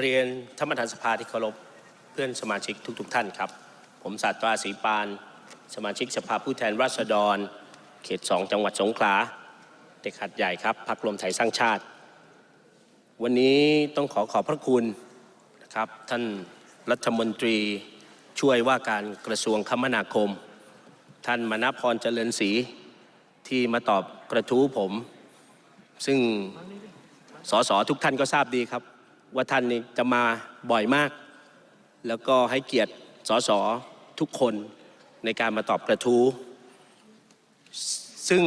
เรียนธรรมทานสภาที่เคารพเพื่อนสมาชิกทุกๆท่านครับ ผมศาสตราศรีปาน สมาชิกสภาผู้แทนราษฎร เขต2จังหวัดสงขลาเด็กขัดใหญ่ครับพรรครวมไทยสร้างชาติ วันนี้ต้องขอขอบพระคุณนะครับท่านรัฐมนตรีช่วยว่าการกระทรวงคมนาคม ท่านมณพรเจริญศรีที่มาตอบกระทู้ผม ซึ่งสสทุกท่านก็ทราบดีครับ ว่าท่านนี่จะมาบ่อยมาก แล้วก็ให้เกียรติสสทุกคนในการมาตอบกระทู้ ซึ่ง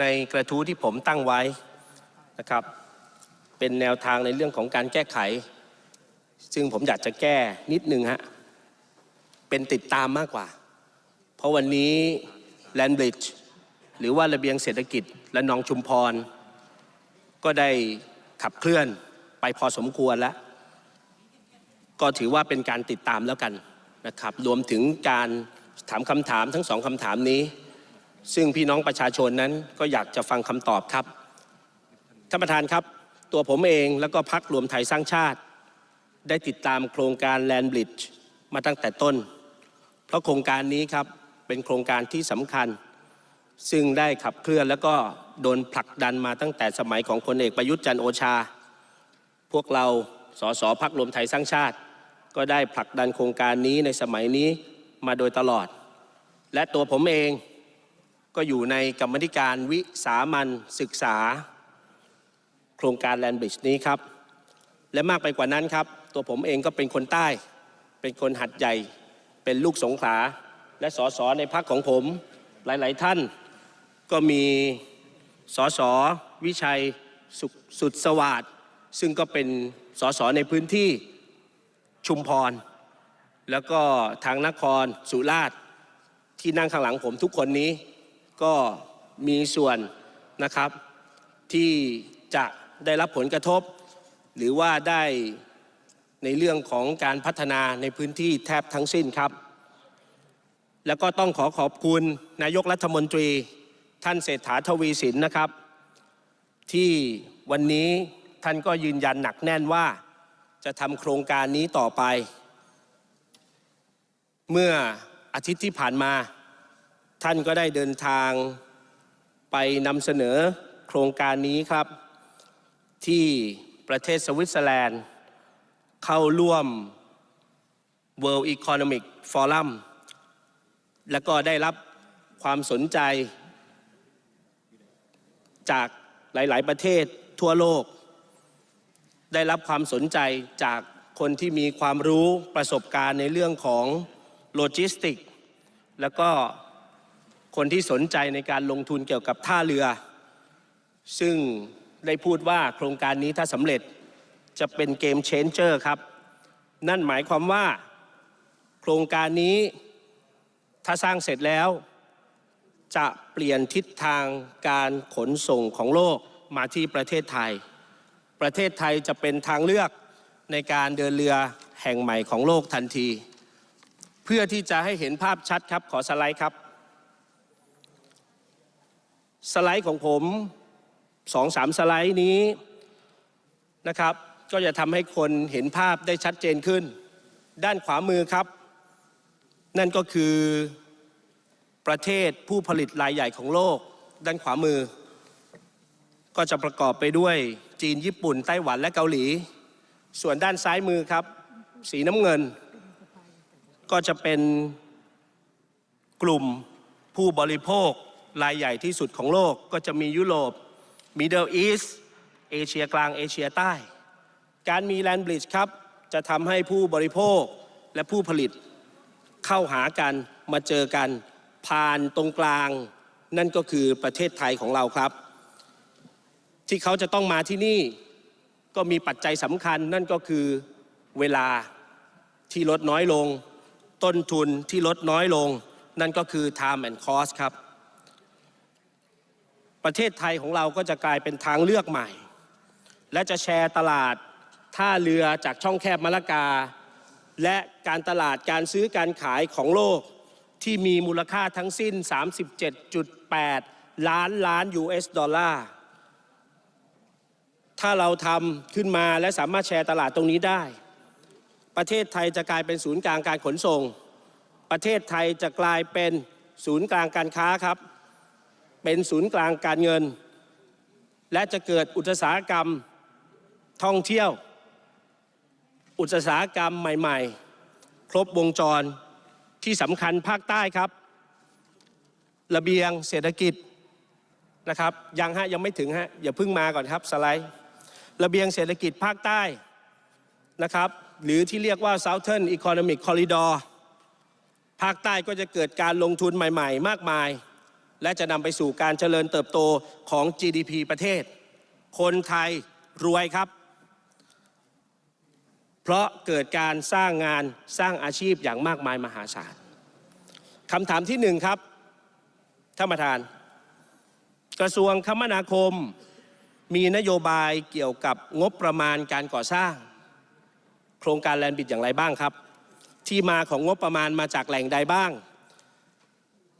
ในกระทู้ที่ผมตั้งไว้นะครับ เป็นแนวทางในเรื่องของการแก้ไข ซึ่งผมอยากจะแก้นิดนึงฮะ เป็นติดตามมากกว่า เพราะวันนี้แลนบริดจ์หรือว่าระเบียงเศรษฐกิจและนองชุมพร ก็ได้ขับเคลื่อน ไปพอสมควรแล้ว ก็ถือว่าเป็นการติดตามแล้วกันนะครับ รวมถึงการถามคำถามทั้งสองคำถามนี้ ซึ่งพี่น้องประชาชนนั้นก็อยากจะฟังคำตอบครับท่านประธานครับ ตัวผมเองแล้วก็พักรวมไทยสร้างชาติ ได้ติดตามโครงการแลนบริดจ์มาตั้งแต่ต้น เพราะโครงการนี้ครับเป็นโครงการที่สำคัญ ซึ่งได้ขับเคลื่อนแล้วก็โดนผลักดันมาตั้งแต่สมัยของพลเอกประยุทธ์จันโอชา พวกเราสสพักรวมไทยสร้างชาติ ก็ได้ผลักดันโครงการนี้ในสมัยนี้มาโดยตลอด และตัวผมเองก็อยู่ในกรรมธิการวิสามันศึกษา โครงการแลนบริดจ์นี้ครับ และมากไปกว่านั้นครับ ตัวผมเองก็เป็นคนใต้ เป็นคนหัดใหญ่ เป็นลูกสงขลา และสสในพักของผมหลาย ๆ ท่าน ก็มีสสวิชัยสุสดสวัสด ซึ่งก็เป็นสสในพื้นที่ชุมพร แล้วก็ทางนครสุราษฎร์ที่นั่งข้างหลังผมทุกคนนี้ ก็มีส่วนนะครับที่จะได้รับผลกระทบ หรือว่าได้ในเรื่องของการพัฒนาในพื้นที่แทบทั้งสิ้นครับ แล้วก็ต้องขอขอบคุณนายกรัฐมนตรีท่านเศรษฐาทวีสินนะครับ ที่วันนี้ ท่านก็ยืนยันหนักแน่นว่าจะทำโครงการนี้ต่อไป เมื่ออาทิตย์ที่ผ่านมา ท่านก็ได้เดินทางไปนำเสนอโครงการนี้ครับ ที่ประเทศสวิตเซอร์แลนด์ เข้าร่วม World Economic Forum แล้วก็ได้รับความสนใจจากหลาย ๆ ประเทศทั่วโลก ได้รับความสนใจจากคนที่มีความรู้ประสบการณ์ในเรื่องของโลจิสติก แล้วก็คนที่สนใจในการลงทุนเกี่ยวกับท่าเรือ ซึ่งได้พูดว่าโครงการนี้ถ้าสำเร็จจะเป็นเกมเชนเจอร์ครับ นั่นหมายความว่า โครงการนี้ถ้าสร้างเสร็จแล้ว จะเปลี่ยนทิศทางการขนส่งของโลกมาที่ประเทศไทย ประเทศไทยจะเป็นทางเลือกในการเดินเรือแห่งใหม่ของโลกทันที เพื่อที่จะให้เห็นภาพชัดครับขอสไลด์ครับ สไลด์ของผมสองสามสไลด์นี้นะครับก็จะทำให้คนเห็นภาพได้ชัดเจนขึ้น ด้านขวามือครับ นั่นก็คือประเทศผู้ผลิตรายใหญ่ของโลก ด้านขวามือ ก็จะประกอบไปด้วย จีนญี่ปุ่นไต้หวันและเกาหลี ส่วนด้านซ้ายมือครับ สีน้ำเงิน ก็จะเป็นกลุ่มผู้บริโภครายใหญ่ที่สุดของโลกก็จะมียุโรปมิดเดิลอีสเอเชียกลางเอเชียใต้ การมีแลนบริดจ์ครับ จะทำให้ผู้บริโภคและผู้ผลิตเข้าหากันมาเจอกันผ่านตรงกลาง นั่นก็คือประเทศไทยของเราครับ ที่เขาจะต้องมาที่นี่ก็มีปัจจัยสำคัญนั่นก็คือเวลาที่ลดน้อยลง ต้นทุนที่ลดน้อยลง นั่นก็คือ time and cost ครับ ประเทศไทยของเราก็จะกลายเป็นทางเลือกใหม่ และจะแชร์ตลาดท่าเรือจากช่องแคบมะละกา และการตลาดการซื้อการขายของโลกที่มีมูลค่าทั้งสิ้น 37.8 ล้านล้าน US ดอลลาร์ ถ้าเราทำขึ้นมาและสามารถแชร์ตลาดตรงนี้ได้ ประเทศไทยจะกลายเป็นศูนย์กลางการขนส่ง ประเทศไทยจะกลายเป็นศูนย์กลางการค้าครับ เป็นศูนย์กลางการเงิน และจะเกิดอุตสาหกรรมท่องเที่ยว อุตสาหกรรมใหม่ๆ ครบวงจรที่สำคัญภาคใต้ครับ ระเบียงเศรษฐกิจนะครับยังฮะยังไม่ถึงฮะอย่าเพิ่งมาก่อนครับสไลด์ ระเบียงเศรษฐกิจภาคใต้นะครับ หรือที่เรียกว่า Southern Economic Corridor ภาคใต้ก็จะเกิดการลงทุนใหม่ๆ มากมาย และจะนำไปสู่การเจริญเติบโตของ GDP ประเทศ คนไทยรวยครับ เพราะเกิดการสร้างงานสร้างอาชีพอย่างมากมายมหาศาลคำถามที่หนึ่งครับท่านประธาน กระทรวงคมนาคม มีนโยบายเกี่ยวกับงบประมาณการก่อสร้าง โครงการแลนด์บิดอย่างไรบ้างครับ ที่มาของงบประมาณมาจากแหล่งใดบ้าง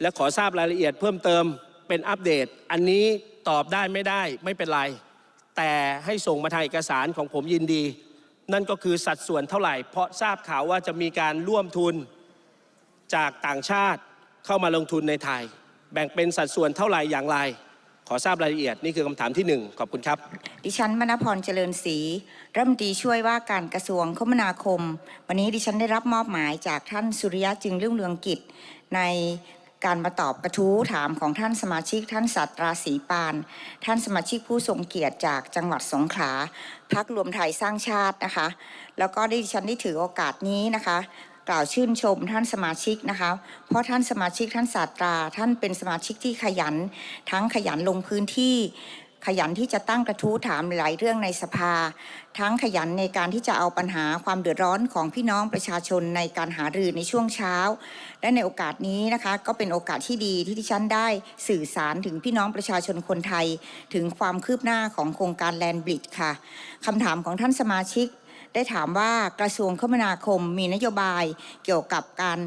และขอทราบรายละเอียดเพิ่มเติมเป็นอัปเดต อันนี้ตอบได้ไม่ได้ไม่เป็นไร แต่ให้ส่งมาทางเอกสารของผมยินดี นั่นก็คือสัดส่วนเท่าไหร่ เพราะทราบข่าวว่าจะมีการร่วมทุนจากต่างชาติเข้ามาลงทุนในไทย แบ่งเป็นสัดส่วนเท่าไหร่อย่างไร ขอทราบรายละเอียดนี่คือคำถามที่หนึ่งขอบคุณครับ ดิฉันมณพรเจริญศรีรัฐมนตรีช่วยว่าการกระทรวงคมนาคม วันนี้ดิฉันได้รับมอบหมายจากท่านสุริยะจึงเรุ่องเรืองกิจ ในการมาตอบกระทู้ถามของท่านสมาชิก ท่านสัตราศรีปาน ท่านสมาชิกผู้ทรงเกียรติจากจังหวัดสงขลาพักรวมไทยสร้างชาตินะคะ แล้วก็ดิฉันได้ถือโอกาสนี้นะคะ กล่าวชื่นชมท่านสมาชิกนะคะ เพราะท่านสมาชิกท่านศาสตรา ท่านเป็นสมาชิกที่ขยัน ทั้งขยันลงพื้นที่ ขยันที่จะตั้งกระทู้ถามหลายเรื่องในสภา ทั้งขยันในการที่จะเอาปัญหาความเดือดร้อนของพี่น้องประชาชนในการหารือในช่วงเช้า และในโอกาสนี้นะคะ ก็เป็นโอกาสที่ดีที่ดิฉันได้สื่อสารถึงพี่น้องประชาชนคนไทย ถึงความคืบหน้าของโครงการแลนบริดจ์ค่ะคำถามของท่านสมาชิก ได้ถามว่ากระทรวงคมนาคมมีนโยบายเกี่ยวกับการ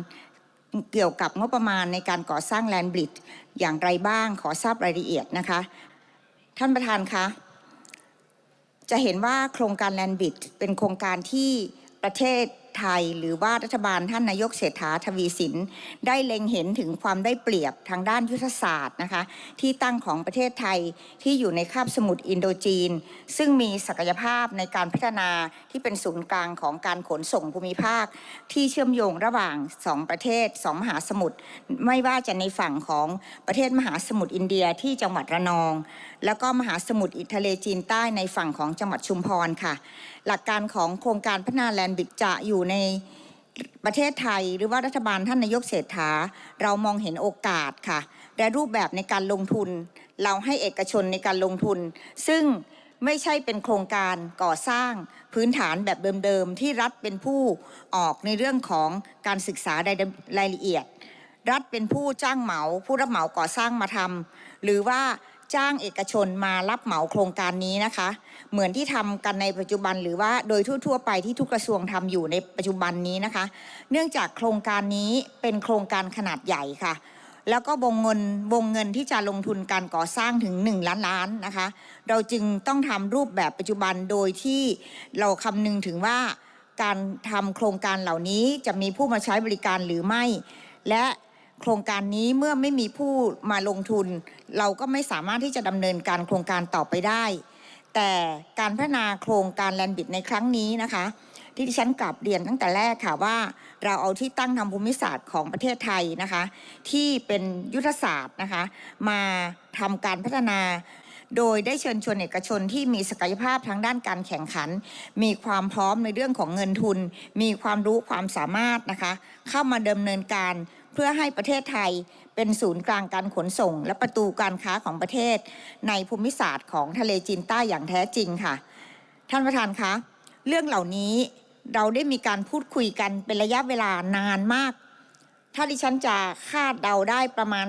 เกี่ยวกับงบประมาณในการก่อสร้างแลนบริดอย่างไรบ้างขอทราบรายละเอียดนะคะ ท่านประธานคะจะเห็นว่าโครงการแลนบิดเป็นโครงการที่ประเทศ ไทย หรือว่ารัฐบาลท่านนายกเศรษฐาทวีสิน ได้เล็งเห็นถึงความได้เปรียบทางด้านยุทธศาสตร์นะคะ ที่ตั้งของประเทศไทยที่อยู่ในคาบสมุทรอินโดจีน ซึ่งมีศักยภาพในการพัฒนาที่เป็นศูนย์กลางของการขนส่งภูมิภาค ที่เชื่อมโยงระหว่างสองประเทศสองมหาสมุทรไม่ว่าจะในฝั่งของประเทศมหาสมุทรอินเดียที่จังหวัดระนอง แล้วก็มหาสมุทรอิทะเลจีนใต้ในฝั่งของจังหวัดชุมพรค่ะ หลักการของโครงการพัฒนาแลนด์บิดจะอยู่ในประเทศไทย หรือว่ารัฐบาลท่านนายกเศรษฐา เรามองเห็นโอกาสค่ะ และรูปแบบในการลงทุน เราให้เอกชนในการลงทุน ซึ่งไม่ใช่เป็นโครงการก่อสร้างพื้นฐานแบบเดิมๆ ที่รัฐเป็นผู้ออกในเรื่องของการศึกษารายรายละเอียด รัฐเป็นผู้จ้างเหมา ผู้รับเหมาก่อสร้างมาทำหรือว่า จ้างเอกชนมารับเหมาโครงการนี้นะคะ เหมือนที่ทำกันในปัจจุบันหรือว่าโดยทั่ว ๆ ไปที่ทุกกระทรวงทำอยู่ในปัจจุบันนี้นะคะ เนื่องจากโครงการนี้เป็นโครงการขนาดใหญ่ค่ะ แล้วก็วงเงินวงเงินที่จะลงทุนการก่อสร้างถึง 1 ล้านล้านนะคะ เราจึงต้องทำรูปแบบปัจจุบันโดยที่เราคำนึงถึงว่าการทำโครงการเหล่านี้จะมีผู้มาใช้บริการหรือไม่ และ โครงการนี้เมื่อไม่มีผู้มาลงทุน เราก็ไม่สามารถที่จะดำเนินการโครงการต่อไปได้ แต่การพัฒนาโครงการแลนบิดในครั้งนี้นะคะ ที่ดิฉันกลับเรียนตั้งแต่แรกค่ะว่า เราเอาที่ตั้งทางภูมิศาสตร์ของประเทศไทยนะคะ ที่เป็นยุทธศาสตร์นะคะ มาทำการพัฒนาโดยได้เชิญชวนเอกชนที่มีศักยภาพทางด้านการแข่งขัน มีความพร้อมในเรื่องของเงินทุน มีความรู้ความสามารถนะคะ เข้ามาดำเนินการ พื่อให้ประเทศไทยเป็นศูนย์กลางการขนส่ง และประตูการค้าของประเทศ ในภูมิศาสตร์ของทะเลจีนใต้อย่างแท้จริงค่ะ ท่านประธานคะ เรื่องเหล่านี้เราได้มีการพูดคุยกันเป็นระยะเวลานานมาก ถ้าดิฉันจะคาดเดาได้ประมาณ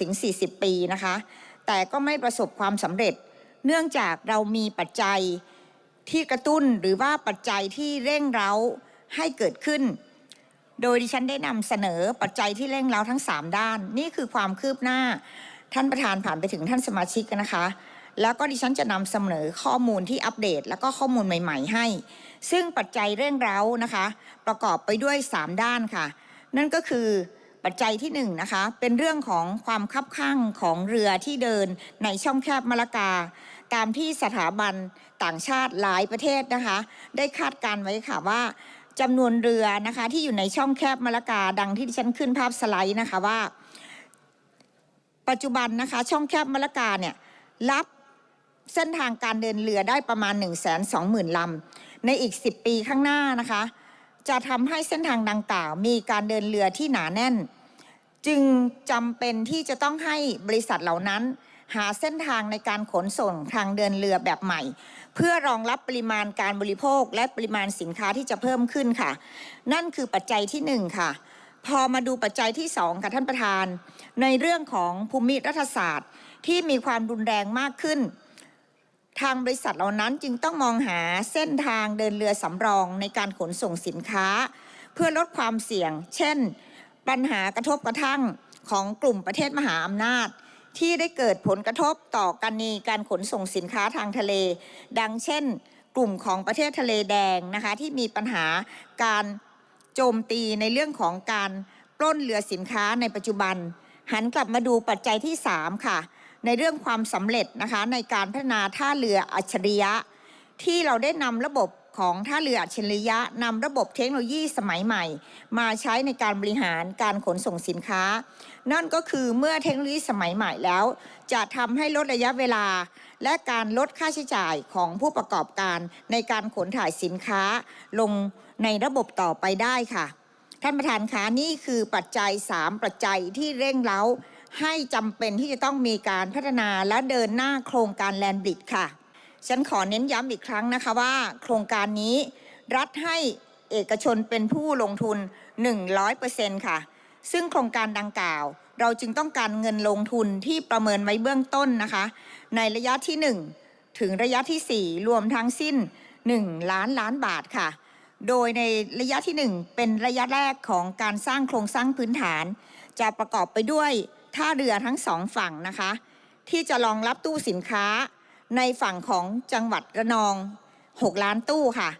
30-40 ปีนะคะ แต่ก็ไม่ประสบความสำเร็จ เนื่องจากเรามีปัจจัยที่กระตุ้นหรือว่าปัจจัยที่เร่งเร้าให้เกิดขึ้น โดยดิฉันได้นำเสนอปัจจัยที่เร่งเร้าทั้ง 3 ด้าน นี่คือความคืบหน้า ท่านประธานผ่านไปถึงท่านสมาชิกนะคะ แล้วก็ดิฉันจะนำเสนอข้อมูลที่อัปเดต แล้วก็ข้อมูลใหม่ ๆ ให้ ซึ่งปัจจัยเร่งเร้านะคะ ประกอบไปด้วย 3 ด้านค่ะ นั่นก็คือปัจจัยที่1นงนะคะเป็นเรื่องของความคับข้างของเรือที่เดินในช่องแคบมะละกา ตามที่สถาบันต่างชาติหลายประเทศนะคะ ได้คาดการณ์ไว้ค่ะว่า จำนวนเรือนะคะ ที่อยู่ในช่องแคบมะละกาดังที่ดิฉันขึ้นภาพสไลด์นะคะว่า ปัจจุบันนะคะ ช่องแคบมะละกาเนี่ยรับเส้นทางการเดินเรือได้ประมาณ 1 2 0 0 0 0ลำในอีก 10 ปีข้างหน้านะคะ จะทำให้เส้นทางดังกล่าว มีการเดินเรือที่หนาแน่น จึงจำเป็นที่จะต้องให้บริษัทเหล่านั้น หาเส้นทางในการขนส่งทางเดินเรือแบบใหม่ เพื่อรองรับปริมาณการบริโภคและปริมาณสินค้าที่จะเพิ่มขึ้นค่ะ นั่นคือปัจจัยที่หนึ่งค่ะ พอมาดูปัจจัยที่สองค่ะท่านประธาน ในเรื่องของภูมิรัฐศาสตร์ ที่มีความรุนแรงมากขึ้น ทางบริษัทเหล่านั้นจึงต้องมองหาเส้นทางเดินเรือสำรองในการขนส่งสินค้า เพื่อลดความเสี่ยง เช่น ปัญหากระทบกระทั่งของกลุ่มประเทศมหาอำนาจ ที่ได้เกิดผลกระทบต่อการนีการขนส่งสินค้าทางทะเล ดังเช่น กลุ่มของประเทศทะเลแดงนะคะที่มีปัญหาการโจมตีในเรื่องของการปล้นเรือสินค้าในปัจจุบัน หันกลับมาดูปัจจัยที่ 3 ค่ะ ในเรื่องความสำเร็จนะคะในการพัฒนาท่าเรืออัจฉริยะ ที่เราได้นำระบบ ของท่าเรืออัจฉริยะนำระบบเทคโนโลยีสมัยใหม่ มาใช้ในการบริหารการขนส่งสินค้า นั่นก็คือเมื่อเทคโนโลยีสมัยใหม่แล้ว จะทำให้ลดระยะเวลา และการลดค่าใช้จ่ายของผู้ประกอบการในการขนถ่ายสินค้า ลงในระบบต่อไปได้ค่ะ ท่านประธานคะนี่คือปัจจัย 3 ปัจจัยที่เร่งเร้าให้จำเป็นที่จะต้องมีการพัฒนาและเดินหน้าโครงการแลนบริดค่ะ ฉันขอเน้นย้ำอีกครั้งนะคะว่า โครงการนี้รัฐให้เอกชนเป็นผู้ลงทุน 100%ค่ะ ซึ่งโครงการดังกล่าว เราจึงต้องการเงินลงทุนที่ประเมินไว้เบื้องต้นนะคะ ในระยะที่ 1 ถึงระยะที่ 4 รวมทั้งสิ้น 1 ล้านล้านบาทค่ะ โดยในระยะที่ 1 เป็นระยะแรกของการสร้างโครงสร้างพื้นฐาน จะประกอบไปด้วยท่าเรือทั้งสองฝั่งนะคะ ที่จะรองรับตู้สินค้า ในฝั่งของจังหวัดระนอง 6 ล้านตู้ค่ะ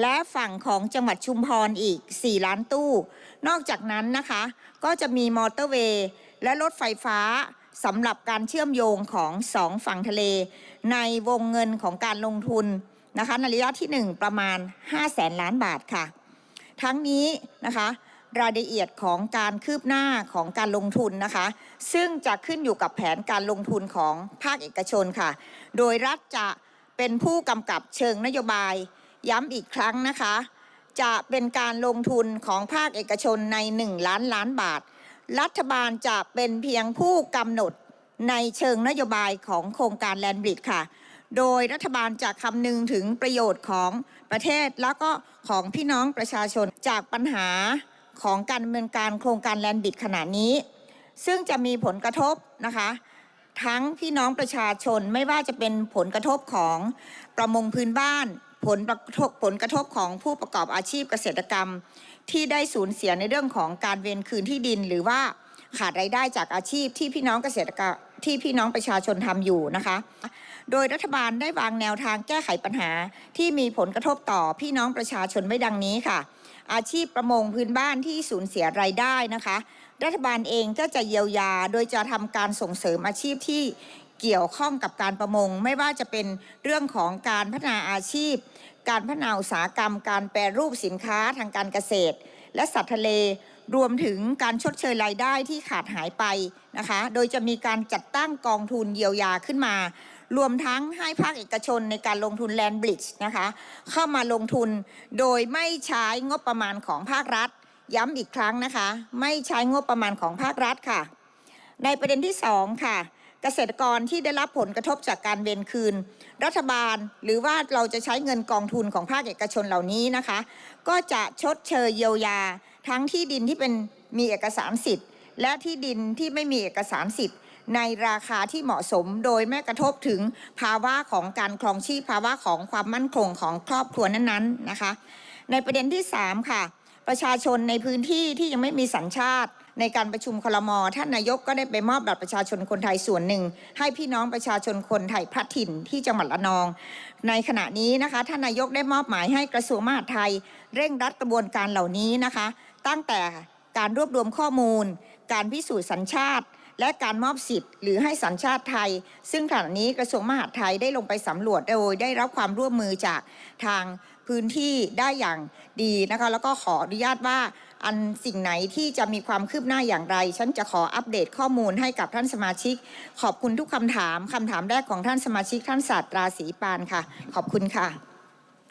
และฝั่งของจังหวัดชุมพรอีก 4 ล้านตู้ นอกจากนั้นนะคะ ก็จะมีมอเตอร์เวย์และรถไฟฟ้าสำหรับการเชื่อมโยงของสองฝั่งทะเล ในวงเงินของการลงทุนนะคะในระยะที่ 1 ประมาณ5แสนล้านบาทค่ะ ทั้งนี้นะคะ รายละเอียดของการคืบหน้าของการลงทุนนะคะ ซึ่งจะขึ้นอยู่กับแผนการลงทุนของภาคเอกชนค่ะ โดยรัฐจะเป็นผู้กำกับเชิงนโยบาย ย้ำอีกครั้งนะคะ จะเป็นการลงทุนของภาคเอกชนใน 1 ล้านล้านบาท รัฐบาลจะเป็นเพียงผู้กำหนดในเชิงนโยบายของโครงการแลนบริดค่ะ โดยรัฐบาลจะคำนึงถึงประโยชน์ของประเทศแล้วก็ของพี่น้องประชาชนจากปัญหา ของการดำเนินการโครงการแลนบิดขณะนี้ ซึ่งจะมีผลกระทบนะคะ ทั้งพี่น้องประชาชนไม่ว่าจะเป็นผลกระทบของประมงพื้นบ้านผลกระทบผลกระทบของผู้ประกอบอาชีพเกษตรกรรม ที่ได้สูญเสียในเรื่องของการเวนคืนที่ดิน หรือว่าขาดรายได้จากอาชีพที่พี่น้องเกษตรกรรมที่พี่น้องประชาชนทำอยู่นะคะ โดยรัฐบาลได้วางแนวทางแก้ไขปัญหา ที่มีผลกระทบต่อพี่น้องประชาชนไว้ดังนี้ค่ะ อาชีพประมงพื้นบ้านที่สูญเสียรายได้นะคะ รัฐบาลเองก็จะเยียวยา โดยจะทำการส่งเสริมอาชีพที่เกี่ยวข้องกับการประมง ไม่ว่าจะเป็นเรื่องของการพัฒนาอาชีพ การพัฒนาอุตสาหกรรม การแปรรูปสินค้าทางการเกษตร และสัตว์ทะเลรวมถึงการชดเชยรายได้ที่ขาดหายไปนะคะ โดยจะมีการจัดตั้งกองทุนเยียวยาขึ้นมา รวมทั้งให้ภาคเอกชนในการลงทุนแลนบริดจ์นะคะ เข้ามาลงทุนโดยไม่ใช้งบประมาณของภาครัฐ ย้ำอีกครั้งนะคะ ไม่ใช้งบประมาณของภาครัฐค่ะ ในประเด็นที่ 2 ค่ะ เกษตรกรที่ได้รับผลกระทบจากการเวนคืน รัฐบาลหรือว่าเราจะใช้เงินกองทุนของภาคเอกชนเหล่านี้นะคะ ก็จะชดเชยเยียวยา ทั้งที่ดินที่เป็นมีเอกสารสิทธิ์ และที่ดินที่ไม่มีเอกสารสิทธิ์ ในราคาที่เหมาะสมโดยไม่กระทบถึงภาวะของการครองชีพภาวะของความมั่นคงของครอบครัวนั้นๆนะคะ ในประเด็นที่ 3 ค่ะ ประชาชนในพื้นที่ที่ยังไม่มีสัญชาติในการประชุมคลมท่านนายกก็ได้ไปมอบบัตรประชาชนคนไทยส่วนหนึ่ง ให้พี่น้องประชาชนคนไทยพลัดถิ่นที่จังหวัดระนอง ในขณะนี้นะคะท่านนายกได้มอบหมายให้กระทรวงมหาดไทย เร่งรัดกระบวนการเหล่านี้นะคะ ตั้งแต่การรวบรวมข้อมูล การพิสูจน์สัญชาติ และการมอบสิทธิ์หรือให้สัญชาติไทย ซึ่งขณะนี้กระทรวงมหาดไทยได้ลงไปสำรวจโดยได้รับความร่วมมือจากทางพื้นที่ได้อย่างดีนะคะแล้วก็ขออนุญาตว่าอันสิ่งไหนที่จะมีความคืบหน้าอย่างไร ฉันจะขออัปเดตข้อมูลให้กับท่านสมาชิก ขอบคุณทุกคำถามคำถามแรกของท่านสมาชิกท่านศาสตราศรีปานค่ะ ขอบคุณค่ะ